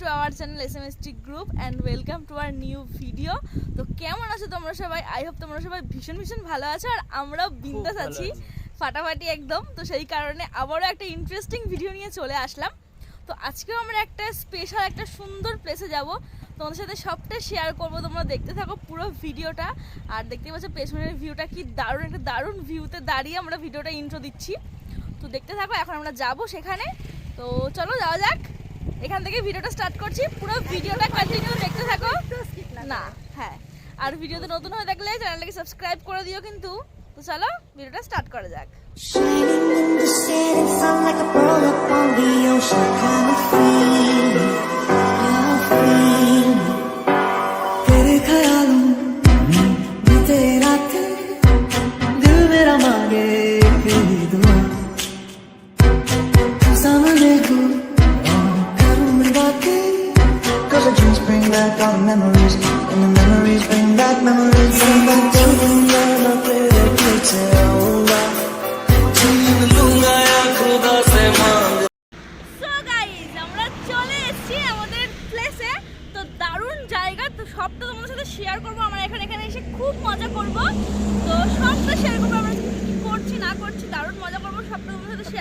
To our channel S M S T group and welcome to our new video তো কেমন আছো তোমরা সবাই? আই হোপ তোমরা সবাই ভীষণ ভীষণ ভালো আছো আর আমরাও বিন্দাস আছি। ফাটাফাটি একদম। তো সেই কারণে আবারও একটা ইন্টারেস্টিং ভিডিও নিয়ে চলে আসলাম। তো আজকেও আমরা একটা স্পেশাল একটা সুন্দর প্লেসে যাব। তোমাদের সাথে সবটা শেয়ার করব। তোমরা দেখতে থাকো পুরো ভিডিওটা আর দেখতে পাচ্ছ পেছনের ভিউটা কি দারুণ একটা দারুণ ভিউতে দাঁড়িয়ে আমরা ভিডিওটা ইন্ট্রো দিচ্ছি। তো দেখতে থাকো এখন আমরা যাব সেখানে। তো চলো যাওয়া যাক। এখান থেকে ভিডিওটা স্টার্ট করছি। পুরো ভিডিওটা কন্টিনিউ দেখতে থাকো। না হ্যাঁ। আর ভিডিওতে নতুন হয়ে থাকলে চ্যানেলটাকে সাবস্ক্রাইব করে দিও কিন্তু। তো চলো, ভিডিওটা স্টার্ট করা যাক।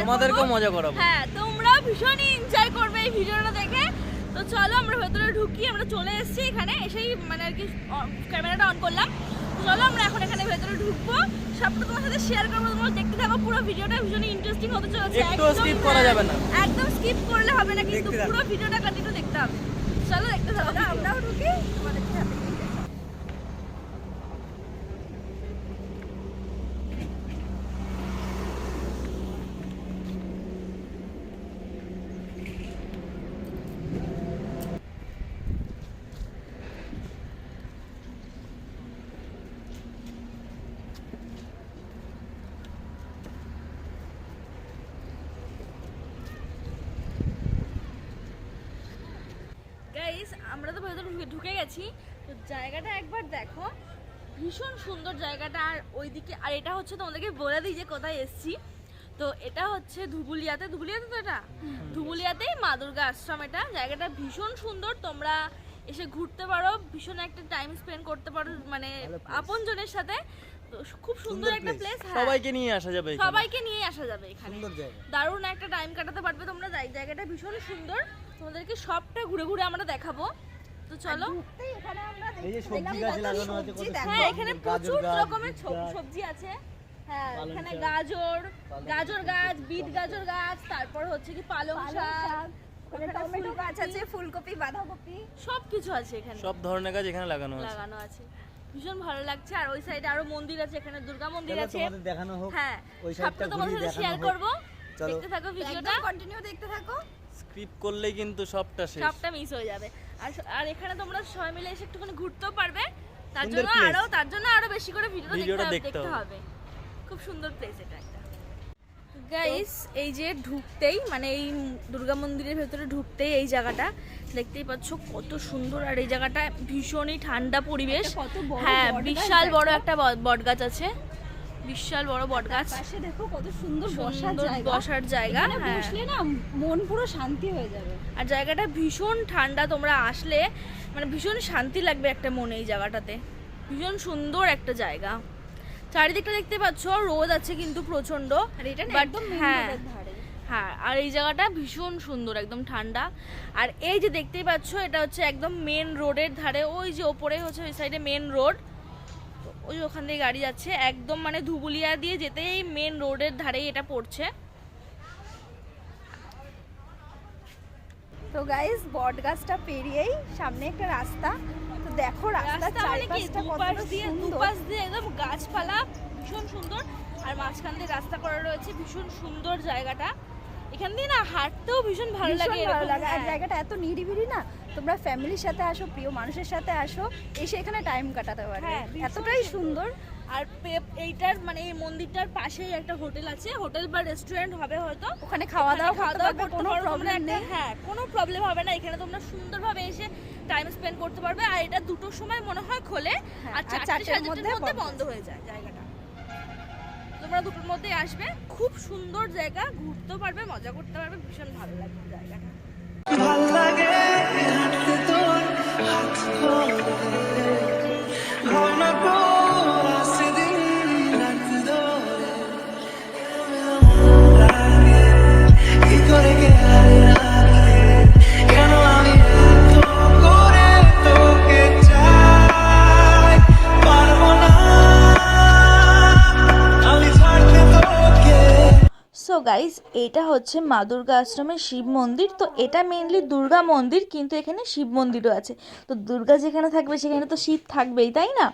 তোমাদেরকেও মজা করাবো। হ্যাঁ তোমরা ভীষণই এনজয় করবে এই ভিডিওটা দেখে। তো চলো আমরা ভেতরে ঢুকি আমরা চলে এসেছি এখানে। এসেই মানে আর কি ক্যামেরাটা অন করলাম। তো চলো আমরা এখন এখানে ভেতরে ঢুকবো। সবটা তোমার সাথে শেয়ার করব। তোমরা দেখতে থাকো পুরো ভিডিওটা ভীষণই ইন্টারেস্টিং হতে চলেছে। একদম, skip করা হ্যাঁ, যাবে না। একদম স্কিপ করলে হবে না কিন্তু পুরো ভিডিওটা কন্টিনিউ দেখতে হবে। চলো দেখতে থাকো। আমরাও ঢুকি। তোমাদের সাথে গাইস আমরা তো ভেতরে ঢুকে- গেছি। তো জায়গাটা একবার দেখো। ভীষণ সুন্দর জায়গাটা। আর ওইদিকে আর এটা হচ্ছে তোমাদেরকে বলে দিই যে কোথায় এসছি। তো এটা হচ্ছে ধুবুলিয়াতে। ধুবুলিয়াতে তো এটা? ধুবুলিয়াতেই মা দুর্গা আশ্রম এটা। জায়গাটা ভীষণ সুন্দর। তোমরা এসে ঘুরতে পারো। ভীষণ একটা টাইম স্পেন্ড করতে পারো মানে আপনজনের সাথে। খুব সুন্দর একটা প্লেস সবাইকে নিয়ে আসা যাবে সবাইকে নিয়ে আসা যাবে এখানে। দারুণ একটা টাইম কাটাতে পারবে তোমরা। জায়গাটা ভীষণ সুন্দর। তোমাদেরকে সবটা ঘুরে ঘুরে আমরা দেখাবো। তো চলো। এই যে সবজি গাছ লাগানো আছে কত হ্যাঁ এখানে প্রচুর রকমের। সবজি আছে। হ্যাঁ এখানে গাজর গাজর গাছ বিট গাজর গাছ তারপর হচ্ছে কি পালং শাক টমেটো গাছ ফুলকপি, আছে ফুলকপি বাঁধাকপি। সব কিছু আছে এখানে। সব ধরনের গাছ এখানে লাগানো আছে। লাগানো আছে। ভীষণ ভালো লাগছে। আর ওই সাইডে আরও মন্দির আছে এখানে দুর্গা মন্দির আছে। দেখানো হোক হ্যাঁ ওই সবটা সাইডটা তোমাদের সাথে শেয়ার। করব। দেখতে থাকো ভিডিওটা। কন্টিনিউ দেখতে থাকো। স্ক্রিপ্ট করলেই কিন্তু সবটা শেষ। সবটা মিস হয়ে যাবে। আর আর এখানে তোমরা সবাই মিলে এসে একটুখানি ঘুরতেও পারবে। তার জন্য আরও তার জন্য আরও বেশি করে ভিডিওটা দেখতে হবে। খুব সুন্দর প্লেস এটা একটা। গাইস এই যে ঢুকতেই মানে এই দুর্গা মন্দিরের ভেতরে ঢুকতেই এই জায়গাটা দেখতেই পাচ্ছ কত সুন্দর। আর এই জায়গাটা ভীষণই ঠান্ডা পরিবেশ। কত হ্যাঁ বিশাল বড় একটা ব- বট গাছ আছে। বিশাল বড় বট গাছ। পাশে দেখো কত সুন্দর বসার সুন্দর জায়গা। বসার জায়গা হ্যাঁ। বসলে না মন পুরো শান্তি হয়ে যাবে। আর জায়গাটা ভীষণ ঠান্ডা তোমরা আসলে মানে ভীষণ শান্তি লাগবে একটা মনে এই জায়গাটাতে। ভীষণ সুন্দর একটা জায়গা। চারিদিকটা দেখতে পাচ্ছ রোদ আছে কিন্তু প্রচণ্ড আর এটা একদম হ্যাঁ। হ্যাঁ আর এই জায়গাটা ভীষণ সুন্দর একদম ঠান্ডা। আর এই যে দেখতেই পাচ্ছ এটা হচ্ছে একদম মেন রোডের ধারে ওই যে ওপরে হচ্ছে ওই সাইডে মেন রোড ওই যে ওখান দিয়ে গাড়ি যাচ্ছে একদম মানে ধুবুলিয়া দিয়ে যেতেই মেন রোডের ধারেই এটা পড়ছে। তো গাইস বট গাছটা পেরিয়েই সামনে একটা রাস্তা। তো দেখো রাস্তা মানে চারপাশটা দিয়ে সুন্দর। দুপাশ দিয়ে একদম গাছপালা ভীষণ সুন্দর। আর মাঝখান দিয়ে রাস্তা করা রয়েছে ভীষণ সুন্দর জায়গাটা। এখান দিয়ে না হাঁটতেও ভীষণ ভালো লাগে ভালো লাগে। আর হ্যাঁ। জায়গাটা এত নিরিবিলি না তোমরা ফ্যামিলির সাথে আসো প্রিয় মানুষের সাথে আসো এসে এখানে টাইম কাটাতে পারবে। হ্যাঁ, এতটাই সুন্দর। আর এইটার মানে এই মন্দিরটার পাশেই একটা হোটেল আছে হোটেল বা রেস্টুরেন্ট হবে হয়তো। ওখানে খাওয়া দাওয়া খাওয়া দাওয়া কোনো প্রবলেম নেই। হ্যাঁ কোনো প্রবলেম হবে না। এখানে তোমরা সুন্দরভাবে এসে টাইম স্পেন্ড করতে পারবে। আর এটা দুটোর সময় মনে হয় খোলে হ্যাঁ, আর চারটে সাড়ে মধ্যে বন্ধ। বন্ধ হয়ে যায় জায়গাটা। তোমরা দুটোর মধ্যে আসবে। খুব সুন্দর জায়গা, ঘুরতে পারবে, মজা করতে পারবে, ভীষণ ভালো লাগবে জায়গাটা। ভালো লাগে এটা হচ্ছে মা দুর্গা আশ্রমের শিব মন্দির। তো এটা মেনলি দুর্গা মন্দির, কিন্তু এখানে শিব মন্দিরও আছে। তো দুর্গা যেখানে থাকবে, সেখানে তো শিব থাকবেই, তাই না?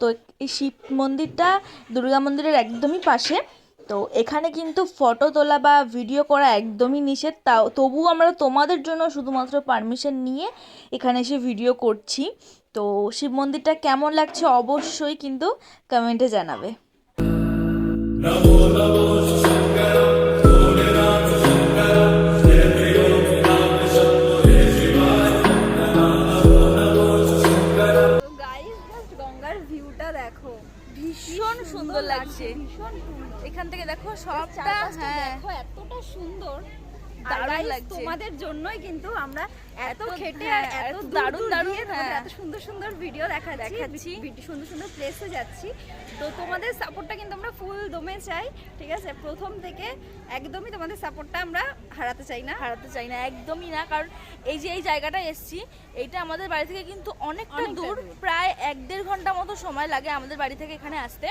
তো এই শিব মন্দিরটা দুর্গা মন্দিরের একদমই পাশে। তো এখানে কিন্তু ফটো তোলা বা ভিডিও করা একদমই নিষেধ। তাও তবুও আমরা তোমাদের জন্য শুধুমাত্র পারমিশন নিয়ে এখানে এসে ভিডিও করছি। তো শিব মন্দিরটা কেমন লাগছে অবশ্যই কিন্তু কমেন্টে জানাবে। ভীষণ সুন্দর লাগছে ভীষণ এখান থেকে দেখো সবটা হ্যাঁ। দেখো এতটা সুন্দর। দারুণ লাগছে। তোমাদের জন্যই কিন্তু আমরা এত খেটে হ্যাঁ, আর এত দারুণ দারুণ হ্যাঁ। এত সুন্দর সুন্দর ভিডিও দেখাচ্ছি দেখাচ্ছি। সুন্দর সুন্দর প্লেসে যাচ্ছি তো তোমাদের সাপোর্টটা কিন্তু আমরা ফুল দমে চাই ঠিক আছে প্রথম থেকে একদমই তোমাদের সাপোর্টটা আমরা হারাতে চাই না হারাতে চাই না একদমই না কারণ এই যে এই জায়গাটা এসছি এইটা আমাদের বাড়ি থেকে কিন্তু অনেকটা দূর। প্রায় এক দেড় ঘণ্টা মতো সময় লাগে আমাদের বাড়ি থেকে এখানে আসতে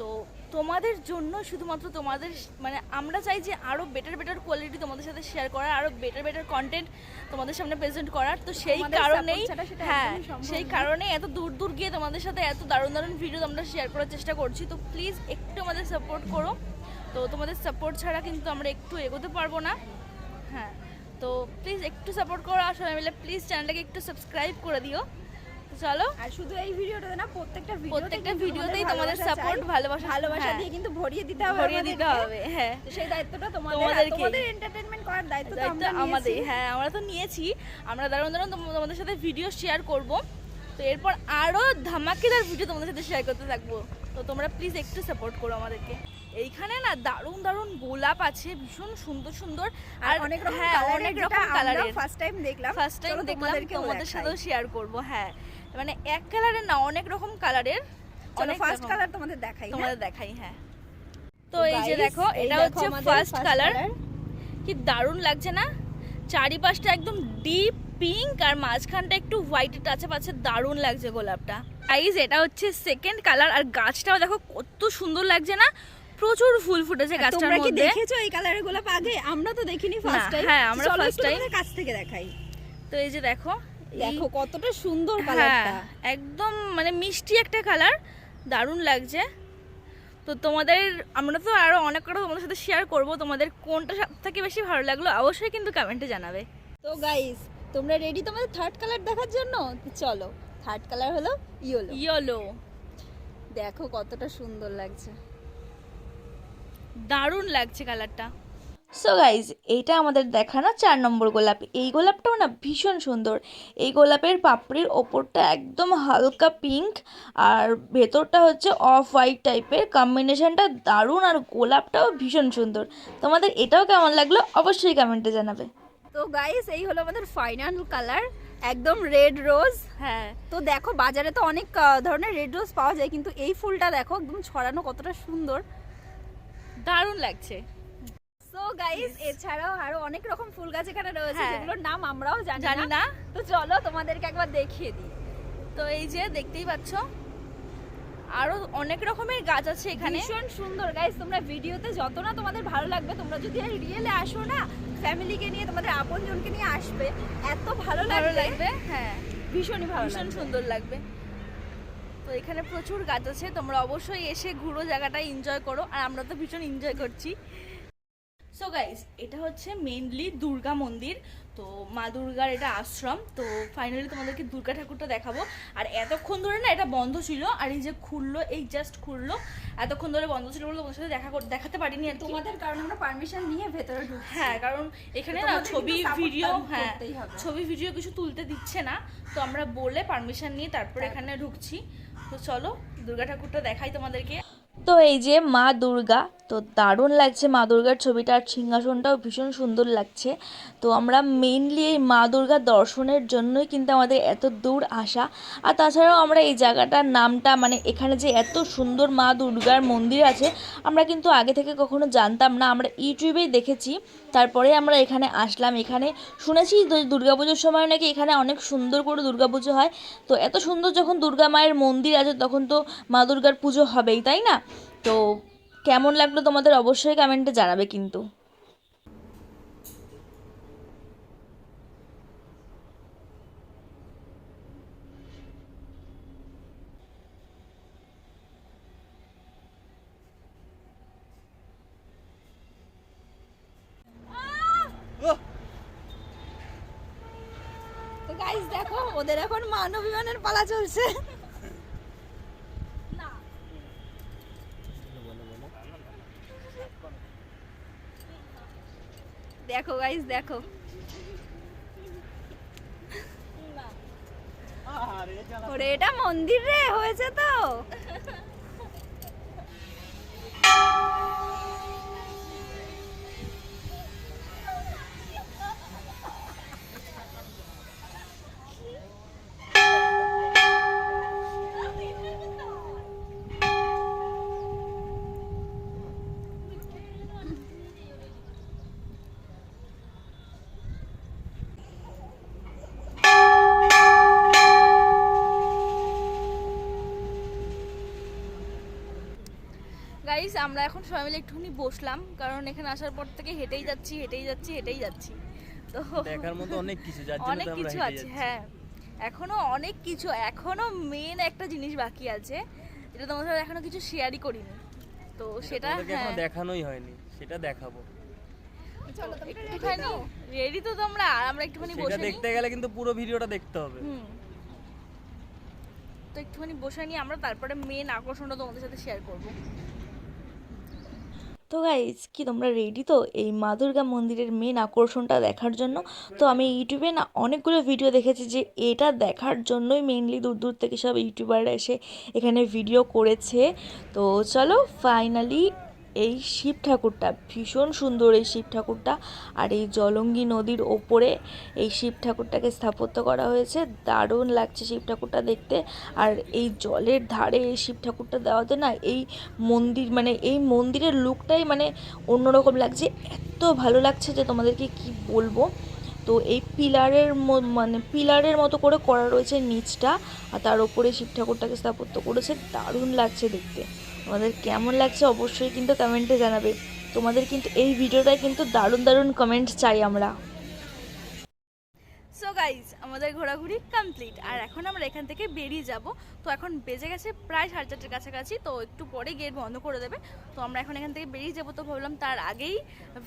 তো তোমাদের জন্য শুধুমাত্র তোমাদের মানে আমরা চাই যে আরও বেটার বেটার কোয়ালিটি তোমাদের সাথে শেয়ার করার আরও বেটার বেটার কন্টেন্ট তোমাদের সামনে প্রেজেন্ট করার। তো সেই কারণেই হ্যাঁ সেই। কারণে এত দূর দূর গিয়ে তোমাদের সাথে এত দারুণ দারুণ ভিডিও আমরা শেয়ার করার চেষ্টা করছি। তো প্লিজ একটু আমাদের সাপোর্ট করো। তো তোমাদের সাপোর্ট ছাড়া কিন্তু আমরা একটু এগোতে পারব না। হ্যাঁ তো প্লিজ একটু সাপোর্ট করো। আর সবাই মিলে প্লিজ চ্যানেলটাকে একটু সাবস্ক্রাইব করে দিও। চলো। আর শুধু এই ভিডিওটাতে না প্রত্যেকটা প্রত্যেকটা ভিডিওতেই তোমাদের সাপোর্ট ভালোবাসা ভালোবাসা হ্যাঁ, দিয়ে কিন্তু ভরিয়ে দিতে হবে ভরিয়ে দিতে হবে হ্যাঁ। তো সেই দায়িত্বটা তোমাদের তোমাদের এন্টারটেইনমেন্ট করার দায়িত্ব তো আমরা আমাদের হ্যাঁ আমরা তো নিয়েছি। আমরা দারুণ দারুণ তোমাদের সাথে ভিডিও শেয়ার করব। তো এরপর আরও ধামাকেদার ভিডিও তোমাদের সাথে শেয়ার করতে থাকব। তো তোমরা প্লিজ একটু সাপোর্ট করো আমাদেরকে। এইখানে না দারুণ দারুণ গোলাপ আছে ভীষণ সুন্দর সুন্দর। আর অনেক রকম হ্যাঁ অনেক রকম কালারের ফার্স্ট টাইম দেখলাম। ফার্স্ট টাইম দেখলাম তোমাদের সাথেও শেয়ার করব হ্যাঁ। মানে এক কালারের না অনেক রকম কালারের চলো ফার্স্ট কালার তোমাদের দেখাই হ্যাঁ? তোমাদের দেখাই হ্যাঁ। তো এই যে দেখো এটা হচ্ছে ফার্স্ট কালার কি দারুণ লাগছে না? চারিপাশটা একদম ডিপ পিঙ্ক আর মাঝখানটা একটু হোয়াইট টাচে পাচ্ছে দারুণ লাগছে গোলাপটা। গাইজ এটা হচ্ছে সেকেন্ড কালার আর গাছটাও দেখো কত সুন্দর লাগছে না? প্রচুর ফুল ফুটেছে আর গাছটার তোমরা কি দেখেছ এই কালারের গোলাপ আগে? আমরা তো দেখিনি ফার্স্ট টাইম হ্যাঁ, আমরা first time। কাছ থেকে দেখাই। তো এই যে দেখো দেখো কতটা সুন্দর হ্যাঁ কালারটা একদম মানে মিষ্টি একটা কালার দারুণ লাগছে। তো তোমাদের আমরা তো আরও অনেক কথা তোমাদের সাথে শেয়ার করব তোমাদের কোনটা সব থেকে বেশি ভালো লাগল অবশ্যই কিন্তু কমেন্টে জানাবে। তো গাইস তোমরা রেডি তোমাদের থার্ড কালার দেখার জন্য? চলো থার্ড কালার হলো ইয়েলো ইয়েলো দেখো কতটা সুন্দর লাগছে। দারুণ লাগছে কালারটা সো গাইজ এইটা আমাদের দেখানো চার নম্বর গোলাপ। এই গোলাপটাও না ভীষণ সুন্দর। এই গোলাপের পাপড়ির ওপরটা একদম হালকা পিঙ্ক আর ভেতরটা হচ্ছে অফ হোয়াইট টাইপের কম্বিনেশনটা দারুণ আর গোলাপটাও ভীষণ সুন্দর। তোমাদের এটাও কেমন লাগল অবশ্যই কমেন্টে জানাবে। তো গাইস এই হলো আমাদের ফাইনাল কালার একদম রেড রোজ হ্যাঁ তো দেখো বাজারে তো অনেক ধরনের রেড রোজ পাওয়া যায়, কিন্তু এই ফুলটা দেখো একদম ছড়ানো কতটা সুন্দর। দারুণ লাগছে। সো গাইস এছাড়াও আরও অনেক রকম ফুল গাছ এখানে রয়েছে হ্যাঁ। যেগুলোর নাম আমরাও জানি না। তো চলো তোমাদেরকে একবার দেখিয়ে দিই। তো এই যে দেখতেই পাচ্ছ আরও অনেক রকমের গাছ আছে এখানে। ভীষণ সুন্দর। গাইস তোমরা ভিডিওতে যত না তোমাদের ভালো লাগবে তোমরা যদি রিয়েলে আসো না ফ্যামিলিকে নিয়ে তোমাদের আপনজনকে নিয়ে আসবে এত ভালো লাগবে। হ্যাঁ। ভীষণই ভালো ভীষণ সুন্দর লাগবে। তো এখানে প্রচুর গাছ আছে তোমরা অবশ্যই এসে ঘুরো জায়গাটা এনজয় করো। আর আমরা তো ভীষণ এনজয় করছি। সো গাইস এটা হচ্ছে মেনলি দুর্গা মন্দির। তো মা দুর্গার এটা আশ্রম। তো ফাইনালি তোমাদেরকে দুর্গা ঠাকুরটা দেখাবো। আর এতক্ষণ ধরে না এটা বন্ধ ছিল। আর এই যে খুললো এই জাস্ট খুললো। এতক্ষণ ধরে বন্ধ ছিল বলে তোমার সাথে দেখা দেখাতে পারিনি আর তোমাদের কারণ আমরা পারমিশন নিয়ে ভেতরে ঢুকছি। হ্যাঁ কারণ এখানে না ছবি ভিডিও হ্যাঁ ছবি ভিডিও কিছু তুলতে দিচ্ছে না। তো আমরা বলে পারমিশন নিয়ে তারপর। এখানে ঢুকছি। তো চলো দুর্গা ঠাকুরটা দেখাই তোমাদেরকে। তো এই যে মা দুর্গা তো দারুণ লাগছে মা দুর্গার ছবিটা, আর সিংহাসনটাও ভীষণ সুন্দর লাগছে। তো আমরা মেইনলি এই মা দুর্গার দর্শনের জন্যই কিন্তু আমাদের এত দূর আসা। আর তাছাড়াও আমরা এই জায়গাটার নামটা মানে এখানে যে এত সুন্দর মা দুর্গার মন্দির আছে, আমরা কিন্তু আগে থেকে কখনো জানতাম না। আমরা ইউটিউবেই দেখেছি, তারপরে আমরা এখানে আসলাম। এখানে শুনেছি দুর্গাপুজোর সময় নাকি এখানে অনেক সুন্দর করে দুর্গাপুজো হয়। তো এত সুন্দর যখন দুর্গা মায়ের মন্দির আছে, তখন তো মা দুর্গার পুজো হবেই, তাই না? তো কেমন লাগল তোমাদের অবশ্যই কমেন্টে জানাবে কিন্তু। গাইস দেখো, ওদের এখন মানব বিমানের পালা চলছে দেখো গাইস দেখো। ওরে এটা মন্দির রে হয়েছে তো। গাইস আমরা এখন সবাই মিলে একটুখানি বসলাম কারণ এখানে আসার পর থেকে হেঁটেই যাচ্ছি হেঁটেই যাচ্ছি হেঁটেই যাচ্ছি। তো দেখার মতো অনেক কিছু যার জন্য অনেক কিছু আছে হ্যাঁ। এখনও অনেক কিছু এখনও মেন একটা জিনিস বাকি আছে যেটা তোমাদের সাথে এখনও কিছু শেয়ারই করিনি। তো সেটা এখনও হ্যাঁ। দেখানোই হয়নি সেটা দেখাবো। একটুখানি রেডি তো? তোমরা আর আমরা একটুখানি বসে দেখতে গেলে কিন্তু পুরো ভিডিওটা দেখতে হবে। হুম। তো একটুখানি বসে নিই আমরা তারপরে মেন আকর্ষণটা তোমাদের সাথে শেয়ার করব। তো গাইজ কি তোমরা রেডি তো এই মা দুর্গা মন্দিরের মেন আকর্ষণটা দেখার জন্য তো আমি ইউটিউবে না অনেকগুলো ভিডিও দেখেছি যে এটা দেখার জন্যই মেনলি দূর দূর থেকে সব ইউটিউবাররা এসে এখানে ভিডিও করেছে। তো চলো ফাইনালি এই শিব ঠাকুরটা, ভীষণ সুন্দর এই শিব ঠাকুরটা। আর এই জলঙ্গি নদীর ওপরে এই শিব ঠাকুরটাকে স্থাপত্য করা হয়েছে। দারুণ লাগছে শিব ঠাকুরটা দেখতে। আর এই জলের ধারে এই শিব ঠাকুরটা দেওয়াতে না এই মন্দির মানে এই মন্দিরের লুকটাই মানে অন্যরকম লাগছে। এত ভালো লাগছে যে তোমাদেরকে কি বলব? তো এই পিলারের মানে পিলারের মতো করে করা রয়েছে নিচটা। আর তার ওপরে শিব ঠাকুরটাকে স্থাপত্য করেছে। দারুণ লাগছে দেখতে। তোমাদের কেমন লাগছে অবশ্যই কিন্তু কমেন্টে জানাবে। তোমাদের কিন্তু এই ভিডিওটায় কিন্তু দারুণ দারুণ কমেন্ট চাই আমরা। সো গাইজ আমাদের ঘোরাঘুরি কমপ্লিট আর এখন আমরা এখান থেকে বেরিয়ে যাব। তো এখন বেজে গেছে প্রায় সাড়ে চারটের কাছাকাছি তো একটু পরে গেট বন্ধ করে দেবে। তো আমরা এখন এখান থেকে বেরিয়ে যাব। তো ভাবলাম তার আগেই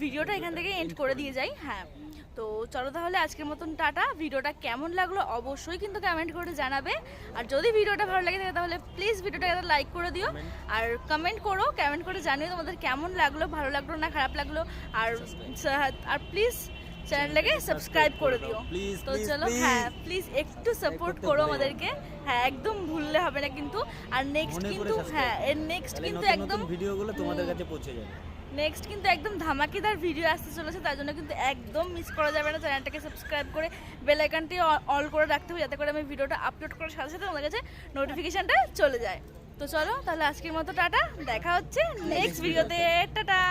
ভিডিওটা এখান থেকে এন্ড করে দিয়ে যাই হ্যাঁ। তো চলো তাহলে আজকের মতন টাটা। ভিডিওটা কেমন লাগল অবশ্যই কিন্তু কমেন্ট করে জানাবে। আর যদি ভিডিওটা ভালো লাগে থাকে তাহলে প্লিজ ভিডিওটা একটা লাইক করে দিও। আর কমেন্ট করো কমেন্ট করে জানিও তোমাদের কেমন লাগল ভালো লাগল না খারাপ লাগল। আর আর প্লিজ চ্যানেলটাকে সাবস্ক্রাইব করে দিও তো চলো হ্যাঁ প্লিজ একটু সাপোর্ট করো আমাদেরকে। হ্যাঁ একদম ভুললে হবে না কিন্তু। আর নেক্সট কিন্তু হ্যাঁ এর নেক্সট কিন্তু একদম ভিডিওগুলো তোমাদের কাছে পৌঁছে যাবে। নেক্সট কিন্তু একদম ধামাকেদার ভিডিও আসতে চলেছে তার জন্য কিন্তু একদম মিস করা যাবে না। চ্যানেলটাকে সাবস্ক্রাইব করে বেল আইকনটি অল করে রাখতে হবে যাতে করে আমি ভিডিওটা আপলোড করার সাথে সাথে তোমাদের কাছে নোটিফিকেশনটা চলে যায়। তো চলো তাহলে আজকের মতো টাটা দেখা হচ্ছে নেক্সট ভিডিওতে টাটা!